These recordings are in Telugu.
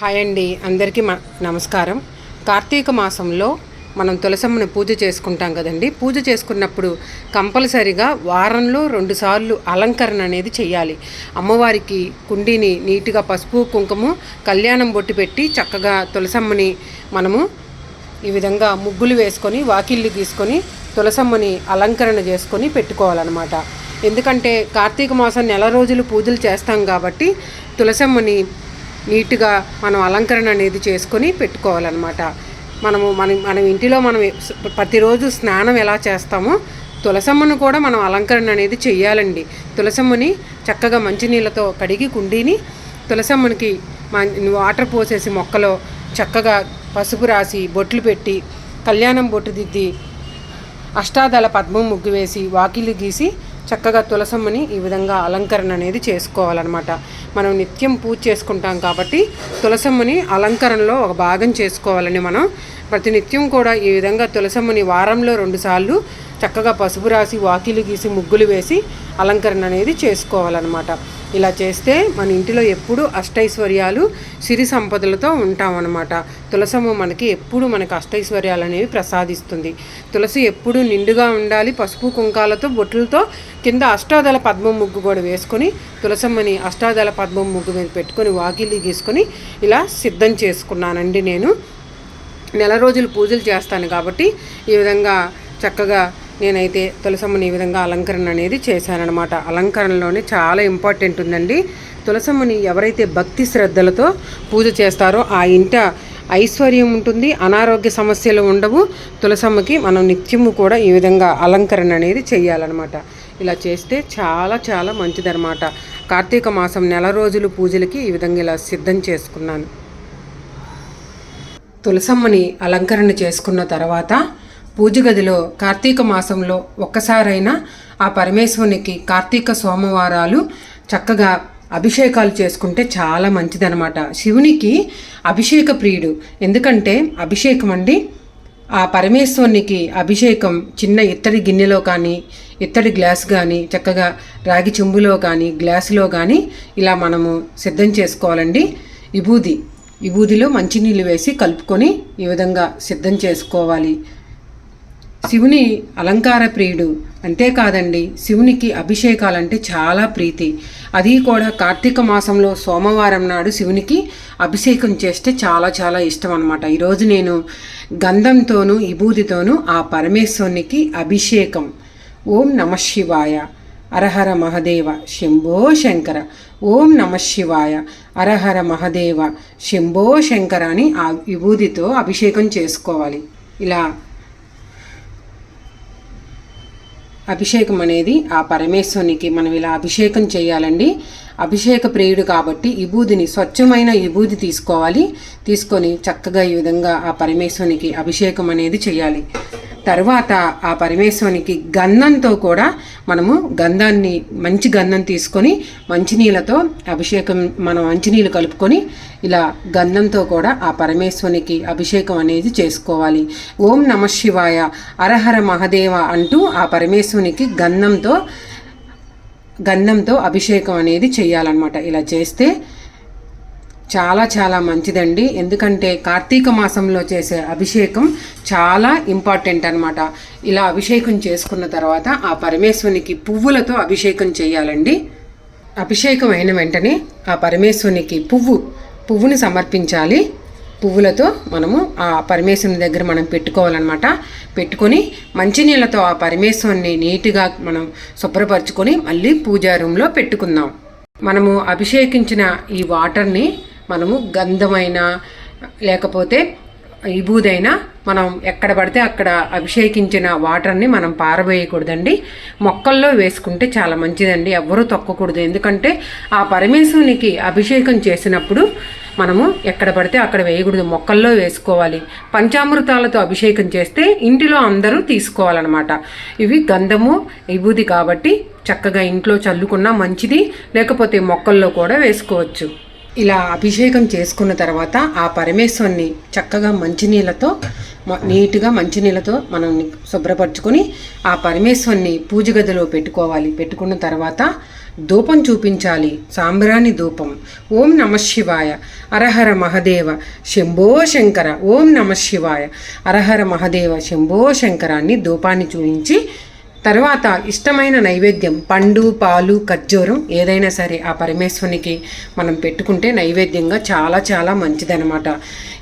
హాయ్ అండి అందరికీ మ నమస్కారం. కార్తీక మాసంలో మనం తులసమ్మని పూజ చేసుకుంటాం కదండి. పూజ చేసుకున్నప్పుడు కంపల్సరిగా వారంలో రెండుసార్లు అలంకరణ అనేది చేయాలి అమ్మవారికి కుండీని నీట్గా పసుపు కుంకుమ కళ్యాణం బొట్టు పెట్టి చక్కగా తులసమ్మని మనము ఈ విధంగా ముగ్గులు వేసుకొని వాకిళ్ళు తీసుకొని తులసమ్మని అలంకరణ చేసుకొని పెట్టుకోవాలన్నమాట. ఎందుకంటే కార్తీక మాసం నెల రోజులు పూజలు చేస్తాం కాబట్టి తులసమ్మని నీట్గా మనం అలంకరణ అనేది చేసుకొని పెట్టుకోవాలన్నమాట. మనము మన మన ఇంటిలో మనం ప్రతిరోజు స్నానం ఎలా చేస్తామో తులసమ్మను కూడా మనం అలంకరణ అనేది చేయాలండి తులసమ్మని చక్కగా మంచినీళ్ళతో కడిగి కుండీని తులసమ్మనికి వాటర్ పోసేసి మొక్కలో చక్కగా పసుపు రాసి బొట్లు పెట్టి కళ్యాణం బొట్టు దిద్ది అష్టాదళ పద్మం ముగ్గు వేసి వాకిలి గీసి చక్కగా తులసమ్మని ఈ విధంగా అలంకరణ అనేది చేసుకోవాలన్నమాట. మనం నిత్యం పూజ చేసుకుంటాం కాబట్టి తులసమ్మని అలంకరణలో ఒక భాగం చేసుకోవాలని మనం ప్రతినిత్యం కూడా ఈ విధంగా తులసమ్మని వారంలో రెండుసార్లు చక్కగా పసుపు రాసి వాకిలు గీసి ముగ్గులు వేసి అలంకరణ అనేది చేసుకోవాలన్నమాట. ఇలా చేస్తే మన ఇంటిలో ఎప్పుడూ అష్టైశ్వర్యాలు సిరి సంపదలతో ఉంటామన్నమాట. తులసము మనకి ఎప్పుడు మనకు అష్టైశ్వర్యాలు అనేవి ప్రసాదిస్తుంది. తులసి ఎప్పుడు నిండుగా ఉండాలి పసుపు కుంకాలతో బొట్లతో కింద అష్టాదళ పద్మం ముగ్గు కూడా వేసుకొని తులసమ్మని అష్టాదళ పద్మం ముగ్గు మీద పెట్టుకొని వాకిలి గీసుకొని ఇలా సిద్ధం చేసుకున్నానండి నేను. నెల రోజులు పూజలు చేస్తాను కాబట్టి ఈ విధంగా చక్కగా నేనైతే తులసమ్మని ఈ విధంగా అలంకరణ అనేది చేశానఅనమాట అలంకరణలోనే చాలా ఇంపార్టెంట్ ఉందండి. తులసమ్మని ఎవరైతే భక్తి శ్రద్ధలతో పూజ చేస్తారో ఆ ఇంట ఐశ్వర్యం ఉంటుంది అనారోగ్య సమస్యలు ఉండవు. తులసమ్మకి మనం నిత్యము కూడా ఈ విధంగా అలంకరణ అనేది చేయాలన్నమాట. ఇలా చేస్తే చాలా చాలా మంచిదన్నమాట. కార్తీక మాసం నెల రోజులు పూజలకి ఈ విధంగా ఇలా సిద్ధం చేసుకున్నాను. తులసమ్మని అలంకరణ చేసుకున్న తర్వాత పూజ గదిలో కార్తీక మాసంలో ఒక్కసారైనా ఆ పరమేశ్వరునికి కార్తీక సోమవారాలు చక్కగా అభిషేకాలు చేసుకుంటే చాలా మంచిదనమాట శివునికి అభిషేక ప్రియుడు. ఎందుకంటే అభిషేకం అండి. ఆ పరమేశ్వరునికి అభిషేకం చిన్న ఇత్తడి గిన్నెలో కానీ ఇత్తడి గ్లాస్ కానీ చక్కగా రాగి చెంబులో కానీ గ్లాసులో కానీ ఇలా మనము సిద్ధం చేసుకోవాలండి. విభూది విభూదిలో మంచినీళ్ళు వేసి కలుపుకొని ఈ విధంగా సిద్ధం చేసుకోవాలి. శివుని అలంకార ప్రియుడు అంతేకాదండి శివునికి అభిషేకాలంటే చాలా ప్రీతి. అది కూడా కార్తీక మాసంలో సోమవారం నాడు శివునికి అభిషేకం చేస్తే చాలా చాలా ఇష్టం అనమాట ఈరోజు నేను గంధంతోనూ విభూతితోనూ ఆ పరమేశ్వరునికి అభిషేకం. ఓం నమ శివాయ. అరహర మహదేవ శంభో శంకర. ఓం నమ శివాయ. అరహర మహదేవ శంభో శంకర అని ఆ విభూతితో అభిషేకం చేసుకోవాలి. ఇలా అభిషేకం అనేది ఆ పరమేశ్వరునికి మనం ఇలా అభిషేకం చేయాలండి. అభిషేక ప్రియుడు కాబట్టి విభూదిని స్వచ్ఛమైన విభూది తీసుకోవాలి. తీసుకొని చక్కగా ఈ విధంగా ఆ పరమేశ్వరునికి అభిషేకం అనేది చేయాలి. తర్వాత ఆ పరమేశ్వరునికి గంధంతో కూడా మనము గంధాన్ని మంచి గంధం తీసుకొని మంచినీళ్ళతో అభిషేకం మనం మంచినీళ్ళు కలుపుకొని ఇలా గంధంతో కూడా ఆ పరమేశ్వరునికి అభిషేకం అనేది చేసుకోవాలి. ఓం నమ శివాయ అరహర మహదేవ అంటూ ఆ పరమేశ్వరునికి గంధంతో గంధంతో అభిషేకం అనేది చేయాలన్నమాట. ఇలా చేస్తే చాలా చాలా మంచిదండి. ఎందుకంటే కార్తీక మాసంలో చేసే అభిషేకం చాలా ఇంపార్టెంట్ అనమాట ఇలా అభిషేకం చేసుకున్న తర్వాత ఆ పరమేశ్వరునికి పువ్వులతో అభిషేకం చేయాలండి. అభిషేకం అయిన వెంటనే ఆ పరమేశ్వరునికి పువ్వు పువ్వుని సమర్పించాలి. పువ్వులతో మనము ఆ పరమేశ్వరుని దగ్గర మనం పెట్టుకోవాలన్నమాట. పెట్టుకొని మంచినీళ్ళతో ఆ పరమేశ్వరుని నీట్గా మనం శుభ్రపరచుకొని మళ్ళీ పూజా రూమ్లో పెట్టుకుందాం. మనము అభిషేకించిన ఈ వాటర్ని మనము గంధమైన లేకపోతే విభూదైనా మనం ఎక్కడ పడితే అక్కడ అభిషేకించిన వాటర్ని మనం పారవేయకూడదండి. మొక్కల్లో వేసుకుంటే చాలా మంచిదండి ఎవ్వరూ తొక్కకూడదు. ఎందుకంటే ఆ పరమేశ్వరునికి అభిషేకం చేసినప్పుడు మనము ఎక్కడ పడితే అక్కడ వేయకూడదు మొక్కల్లో వేసుకోవాలి. పంచామృతాలతో అభిషేకం చేస్తే ఇంటిలో అందరూ తీసుకోవాలన్నమాట. ఇవి గంధము విభూది కాబట్టి చక్కగా ఇంట్లో చల్లుకున్నా మంచిది లేకపోతే మొక్కల్లో కూడా వేసుకోవచ్చు. ఇలా అభిషేకం చేసుకున్న తర్వాత ఆ పరమేశ్వరుని చక్కగా మంచినీళ్ళతో నీట్గా మంచినీళ్ళతో మనం శుభ్రపరచుకొని ఆ పరమేశ్వరుని పూజ గదిలో పెట్టుకోవాలి. పెట్టుకున్న తర్వాత ధూపం చూపించాలి. సాంబ్రాణి ధూపం. ఓం నమ శివాయ. అరహర మహదేవ. శంభో శంకర. ఓం నమ శివాయ. అరహర మహదేవ. శంభో శంకరాన్ని ధూపాన్ని చూపించి తర్వాత ఇష్టమైన నైవేద్యం పండు పాలు ఖర్జూరం ఏదైనా సరే ఆ పరమేశ్వరునికి మనం పెట్టుకుంటే నైవేద్యంగా చాలా చాలా మంచిదనమాట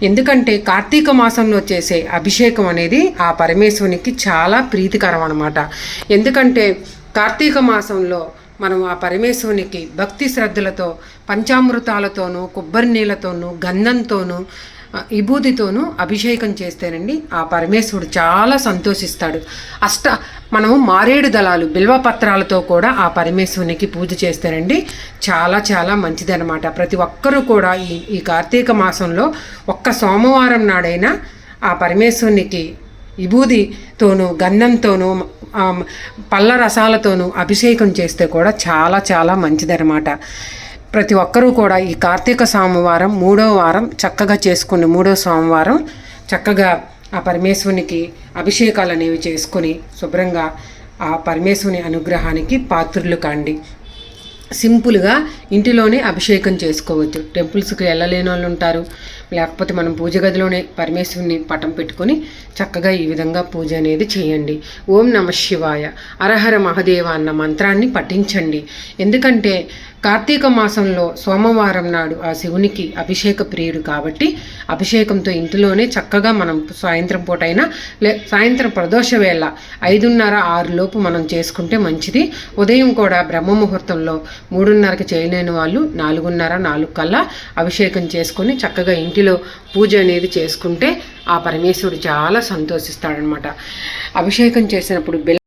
ఎందుకంటే కార్తీక మాసంలో చేసే అభిషేకం అనేది ఆ పరమేశ్వరునికి చాలా ప్రీతికరం అనమాట ఎందుకంటే కార్తీక మాసంలో మనం ఆ పరమేశ్వరునికి భక్తి శ్రద్ధలతో పంచామృతాలతోనూ కొబ్బరి నీళ్ళతోనూ గంధంతోనూ విభూతితోనూ అభిషేకం చేస్తేనండి ఆ పరమేశ్వరుడు చాలా సంతోషిస్తాడు. అష్ట మనము మారేడు దళాలు బిల్వపత్రాలతో కూడా ఆ పరమేశ్వరునికి పూజ చేస్తారండి చాలా చాలా మంచిదన్నమాట. ప్రతి ఒక్కరూ కూడా ఈ ఈ కార్తీక మాసంలో ఒక్క సోమవారం నాడైనా ఆ పరమేశ్వరునికి విభూదితోనూ గంధంతోనూ పళ్ళ రసాలతోనూ అభిషేకం చేస్తే కూడా చాలా చాలా మంచిదన్నమాట. ప్రతి ఒక్కరూ కూడా ఈ కార్తీక సోమవారం మూడో వారం చక్కగా చేసుకుని మూడో సోమవారం చక్కగా ఆ పరమేశ్వరునికి అభిషేకాలు అనేవి చేసుకొని శుభ్రంగా ఆ పరమేశ్వరుని అనుగ్రహానికి పాత్రులు కాండి. సింపుల్గా ఇంటిలోనే అభిషేకం చేసుకోవచ్చు. టెంపుల్స్కి వెళ్ళలేని వాళ్ళు ఉంటారు. లేకపోతే మనం పూజ గదిలోనే పరమేశ్వరుని పటం పెట్టుకొని చక్కగా ఈ విధంగా పూజ అనేది చేయండి. ఓం నమ శివాయ. అరహర మహదేవ అన్న మంత్రాన్ని పఠించండి. ఎందుకంటే కార్తీక మాసంలో సోమవారం నాడు ఆ శివునికి అభిషేక ప్రియుడు కాబట్టి అభిషేకంతో ఇంటిలోనే చక్కగా మనం సాయంత్రం పూట లే సాయంత్రం ప్రదోష వేళ ఐదున్నర ఆరు లోపు మనం చేసుకుంటే మంచిది. ఉదయం కూడా బ్రహ్మ ముహూర్తంలో మూడున్నరకి చేయలేని వాళ్ళు నాలుగున్నర నాలుగు కల్లా అభిషేకం చేసుకొని చక్కగా ఇంటిలో పూజ అనేది చేసుకుంటే ఆ పరమేశ్వరుడు చాలా సంతోషిస్తాడనమాట. అభిషేకం చేసినప్పుడు